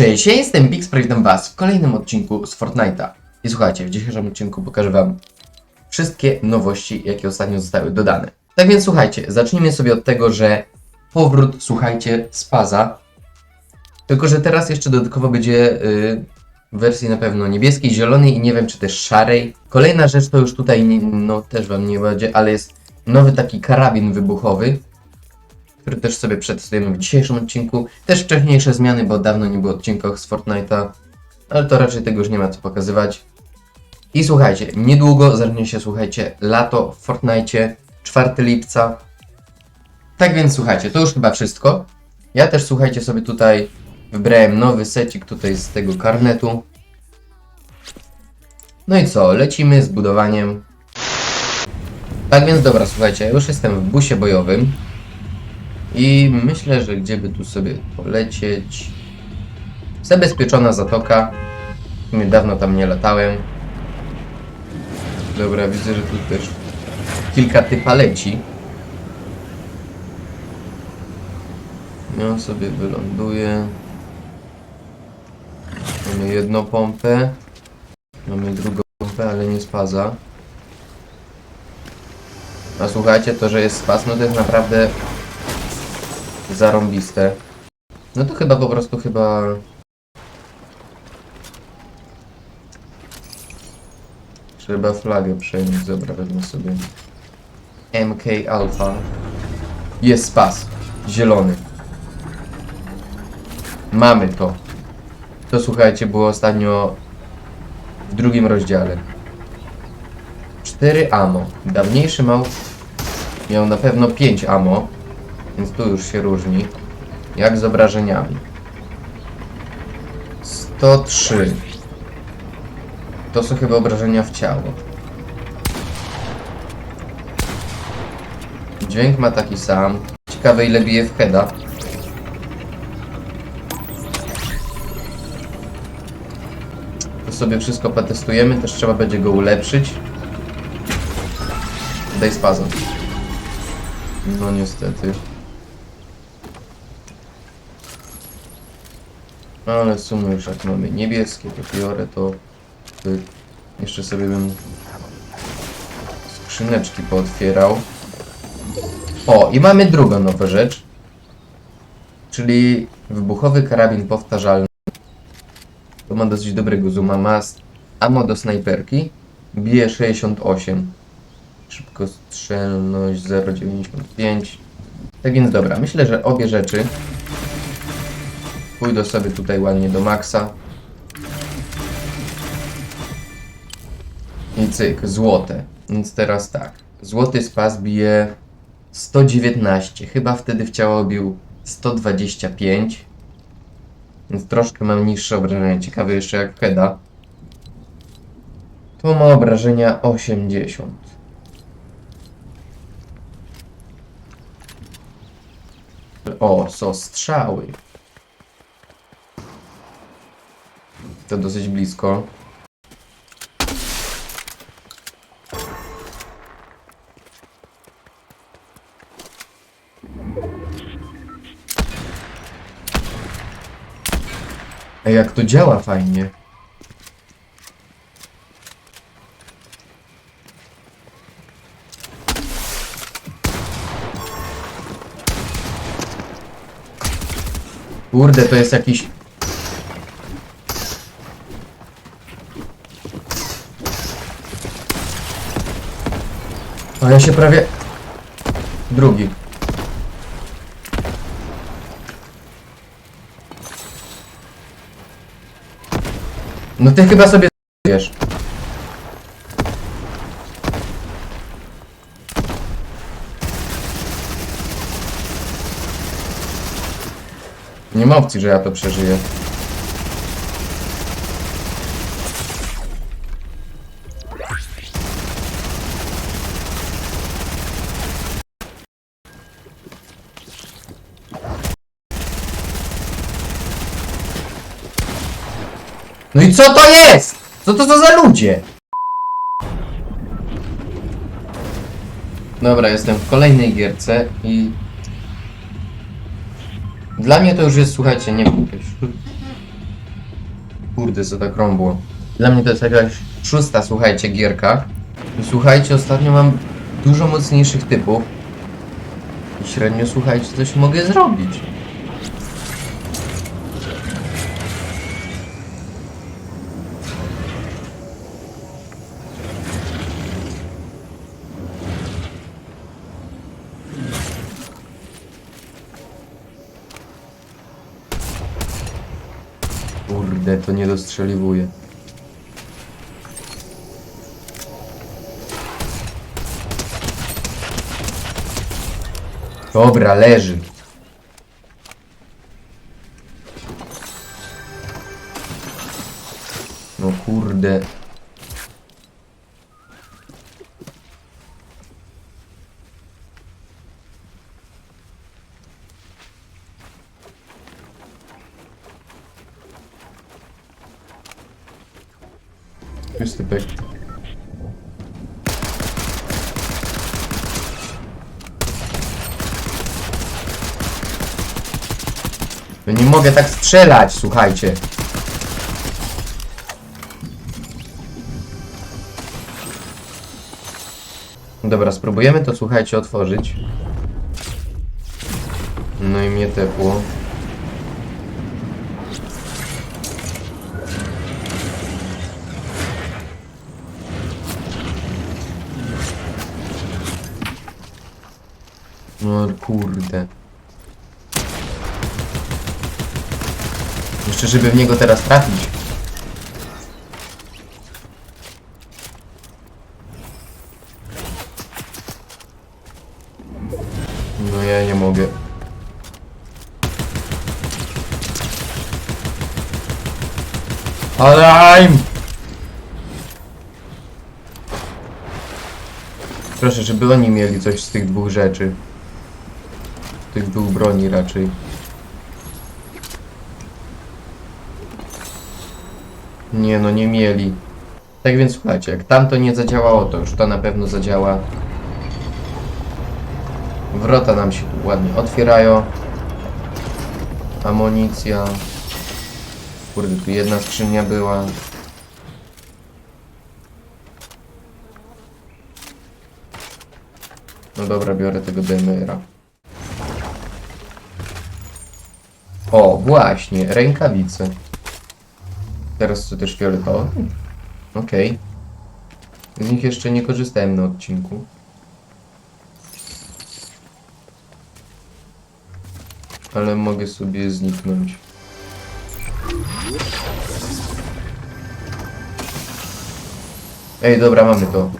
Cześć, ja jestem Bix, witam was w kolejnym odcinku z Fortnite'a. I słuchajcie, w dzisiejszym odcinku pokażę wam wszystkie nowości, jakie ostatnio zostały dodane. Tak więc słuchajcie, zacznijmy sobie od tego, że powrót, słuchajcie, Spaza. Tylko, że teraz jeszcze dodatkowo będzie y, w wersji na pewno niebieskiej, zielonej i nie wiem, czy też szarej. Kolejna rzecz to już tutaj, no też wam nie będzie, ale jest nowy taki karabin wybuchowy, który też sobie przetestujemy w dzisiejszym odcinku. Też wcześniejsze zmiany, bo dawno nie było odcinków z Fortnite'a, ale to raczej tego już nie ma co pokazywać. I słuchajcie, niedługo zacznie się, słuchajcie, lato w Fortnite'cie, 4 lipca. Tak więc słuchajcie, to już chyba wszystko. Ja też, słuchajcie, sobie tutaj wybrałem nowy secik tutaj z tego karnetu. No i co, lecimy z budowaniem. Tak więc dobra, słuchajcie, już jestem w busie bojowym. I myślę, że gdzie by tu sobie polecieć. Zabezpieczona zatoka. Sumie dawno tam nie latałem. Dobra, widzę, że tu też kilka typa leci. Ja sobie wyląduję. Mamy jedną pompę. Mamy drugą pompę, ale nie spaza. A słuchajcie, to, że jest spas, no to jest naprawdę zarąbiste. No to chyba po prostu chyba... Trzeba flagę przejąć, dobra, wezmę sobie MK Alpha. Jest spas, zielony. Mamy to. To słuchajcie, było ostatnio w drugim rozdziale. 4 ammo. Dawniejszy mał miał na pewno 5 ammo. Więc tu już się różni. Jak z obrażeniami. 103. To są chyba obrażenia w ciało. Dźwięk ma taki sam. Ciekawe ile bije w heada. To sobie wszystko potestujemy. Też trzeba będzie go ulepszyć. Daj spazm. No niestety. Ale w sumie już jak mamy niebieskie, to biorę to jeszcze sobie bym skrzyneczki pootwierał. O, i mamy drugą nową rzecz. Czyli wybuchowy karabin powtarzalny. To ma dosyć dobrego zooma. Ma ammo do snajperki. Bije 68. Szybkostrzelność 0,95. Tak więc dobra, myślę, że obie rzeczy pójdę sobie tutaj ładnie do maksa. I cyk, złote. Więc teraz tak. Złoty spas bije 119. Chyba wtedy w ciało bił 125. Więc troszkę mam niższe obrażenia. Ciekawe jeszcze jak Keda. To ma obrażenia 80. O, są strzały. To dosyć blisko. Ej, jak to działa fajnie. Kurde, to jest jakiś... ja się prawie... Drugi. No ty chyba sobie wiesz. Nie ma opcji, że ja to przeżyję. No i co to jest? Co to, to za ludzie? Dobra, jestem w kolejnej gierce i... Dla mnie to już jest, słuchajcie, nie wiem, Kurde, co tak rąbło. Dla mnie to jest jakaś szósta, słuchajcie, gierka. Słuchajcie, ostatnio mam dużo mocniejszych typów. I średnio, słuchajcie, coś mogę zrobić. Kurde, to nie dostrzeliwuje. Dobra, leży. Jest typek. No nie mogę tak strzelać, słuchajcie. Dobra, spróbujemy to, słuchajcie, otworzyć. No i mnie tepło. No kurde. Jeszcze żeby w niego teraz trafić. No ja nie mogę. Alarm! Proszę, żeby oni mieli coś z tych dwóch rzeczy. Tych dwóch broni raczej. Nie no, nie mieli. Tak więc słuchajcie, jak tamto nie zadziałało, to już to na pewno zadziała. Wrota nam się tu ładnie otwierają. Amunicja. Kurde, tu jedna skrzynia była. No dobra, biorę tego DMR-a. O, właśnie, rękawice. Teraz co też fioletowe? Okej. Z nich jeszcze nie korzystałem na odcinku. Ale mogę sobie zniknąć. Ej, dobra, mamy to.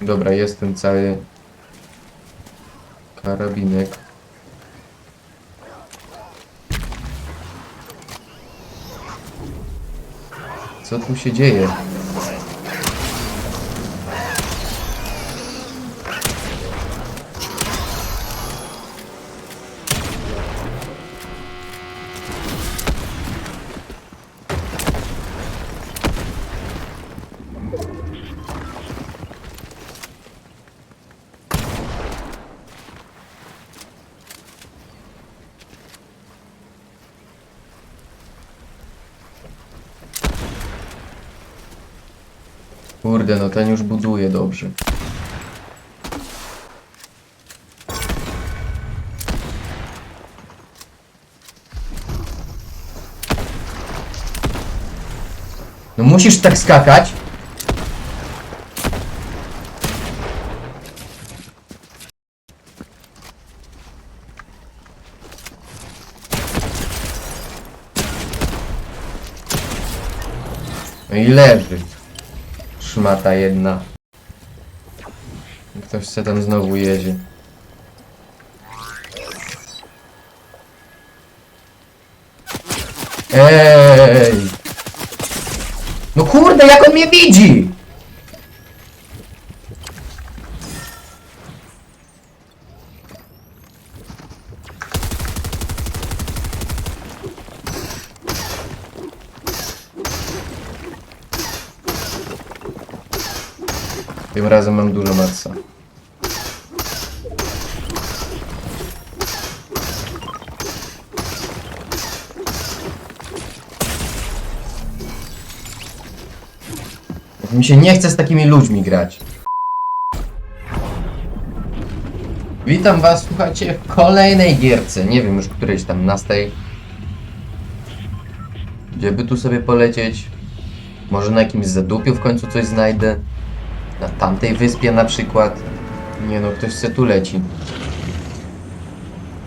Dobra, jest ten cały karabinek. Co tu się dzieje? Kurde, no ten już buduje dobrze. No musisz tak skakać? No i leży. Szmata jedna. Ktoś se tam znowu jedzie. Ej! No kurde, jak on mnie widzi! Tym razem mam dużo matsa. Mi się nie chce z takimi ludźmi grać. Witam was, słuchajcie, w kolejnej gierce. Nie wiem już którejś tam nastej. Gdzieby tu sobie polecieć. Może na jakimś zadupiu w końcu coś znajdę. Na tamtej wyspie na przykład? Nie no, ktoś se tu leci.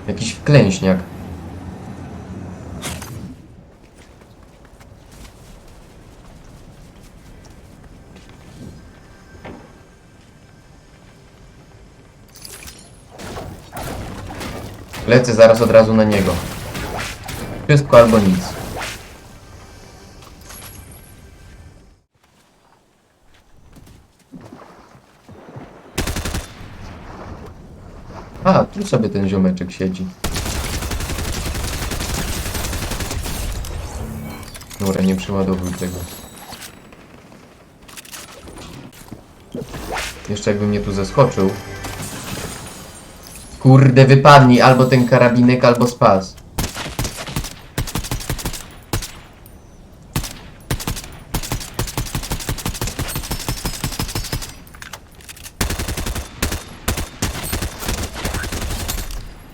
Jakiś wklęśniak. Lecę zaraz od razu na niego. Wszystko albo nic. A, tu sobie ten ziomeczek siedzi. Dobra, nie przeładowuj tego. Jeszcze jakby mnie tu zeskoczył. Kurde, wypadnij albo ten karabinek, albo spas.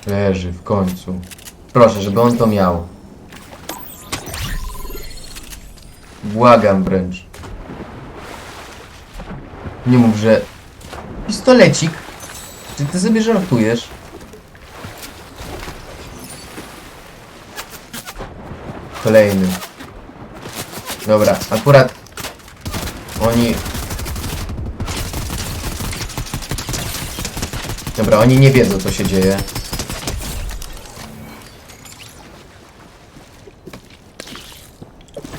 Leży w końcu. Proszę, żeby on to miał. Błagam wręcz. Nie mów, że... Pistolecik? Czy ty sobie żartujesz? Kolejny. Dobra, akurat... Oni... Dobra, oni nie wiedzą co się dzieje.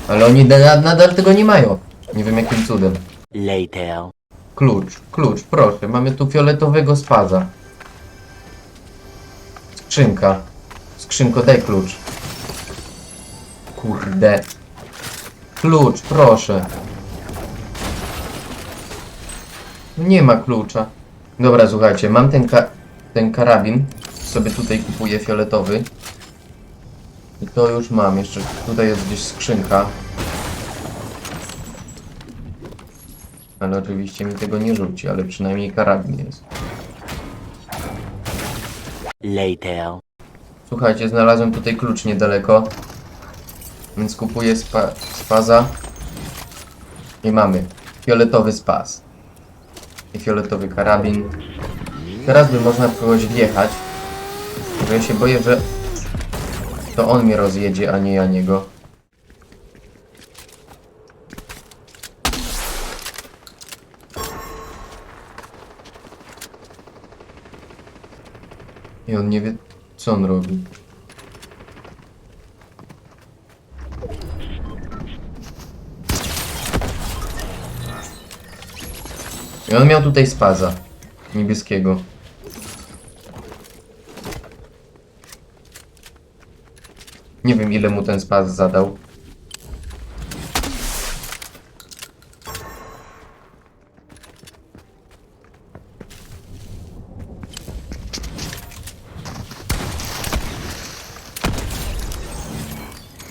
Ale oni na- nadal tego nie mają. Nie wiem jakim cudem. Later. Klucz, klucz, proszę. Mamy tu fioletowego spaza. Skrzynka. Skrzynko, daj klucz. Kurde. Klucz, proszę. Nie ma klucza. Dobra, słuchajcie, mam ten, ka ten karabin. Sobie tutaj kupuję fioletowy. I to już mam. Jeszcze tutaj jest gdzieś skrzynka. Ale oczywiście mi tego nie rzuci, ale przynajmniej karabin jest. Later. Słuchajcie, znalazłem tutaj klucz niedaleko. Więc kupuję spa spaza. I mamy fioletowy spas. I fioletowy karabin. Teraz by można kogoś wjechać. Bo ja się boję, że to on mnie rozjedzie, a nie ja niego. I on nie wie, co on robi. I on miał tutaj spaza niebieskiego. Nie wiem ile mu ten spaz zadał.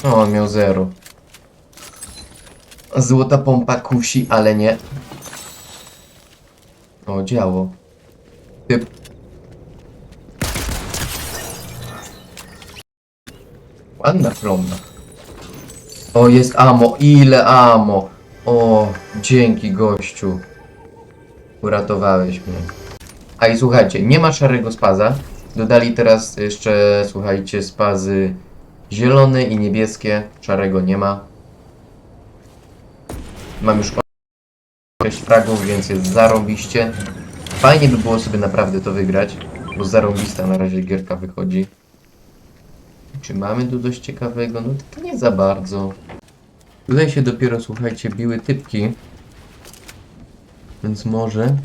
O, on miał zero. Złota pompa kusi, ale nie. O, działo. Typ. Ładna trąba. O, jest amo. Ile amo. O, dzięki gościu. Uratowałeś mnie. A i słuchajcie, nie ma szarego spaza. Dodali teraz jeszcze, słuchajcie, spazy zielone i niebieskie. Szarego nie ma. Mam już 6 fragów, więc jest zarąbiście. Fajnie by było sobie naprawdę to wygrać, bo zarąbista na razie gierka wychodzi. Czy mamy tu coś ciekawego? No tak nie za bardzo. Tutaj się dopiero, słuchajcie, biły typki. Więc może...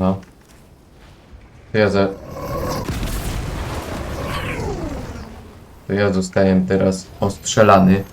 No. To ja za... To ja zostałem teraz ostrzelany.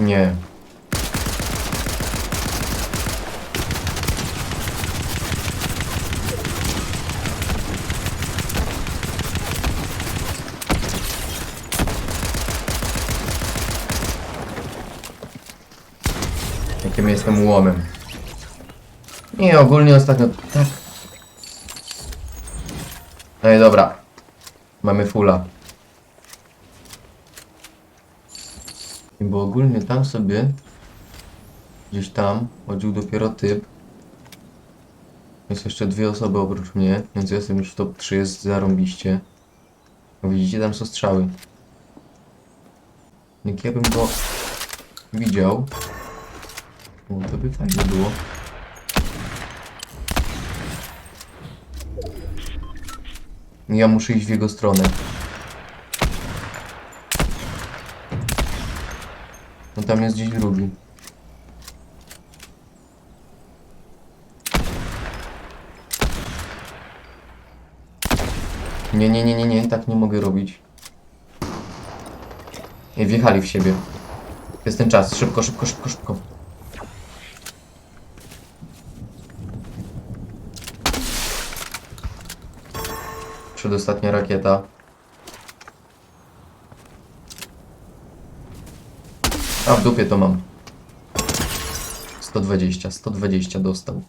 Nie. Jakim jestem łomem. Nie, ogólnie ostatnio tak. Ej, dobra. Mamy fulla. Bo ogólnie tam sobie gdzieś tam chodził dopiero typ. Jest jeszcze dwie osoby oprócz mnie, więc jestem już w top 3, jest zarąbiście. Widzicie, tam są strzały. Jak ja bym go widział, no to by fajnie było. Ja muszę iść w jego stronę. Tam jest gdzieś drugi. Nie, nie, nie, nie, nie, tak nie mogę robić. Nie, wjechali w siebie. Jest ten czas, szybko, szybko, szybko, szybko. Przedostatnia rakieta. A w dupie to mam. 120, 120 dostał.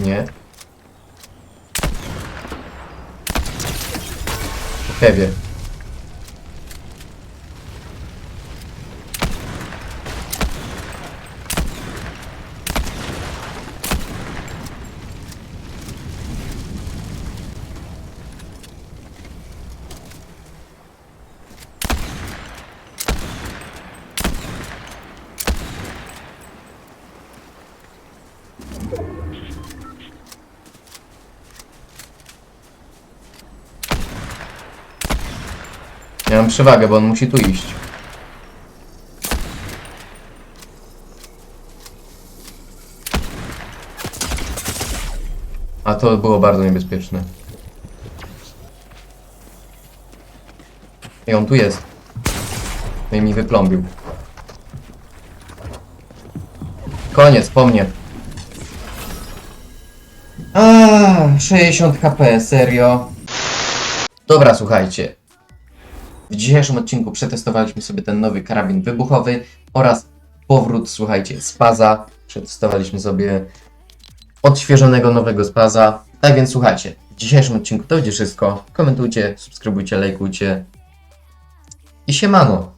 Nie. Po mam przewagę, bo on musi tu iść. A to było bardzo niebezpieczne. I on tu jest. No i mi wypląbił. Koniec, po mnie. A, 60 HP, serio. Dobra, słuchajcie. W dzisiejszym odcinku przetestowaliśmy sobie ten nowy karabin wybuchowy oraz powrót, słuchajcie, spaza. Przetestowaliśmy sobie odświeżonego nowego spaza. Tak więc słuchajcie, w dzisiejszym odcinku to będzie wszystko. Komentujcie, subskrybujcie, lajkujcie i siemano.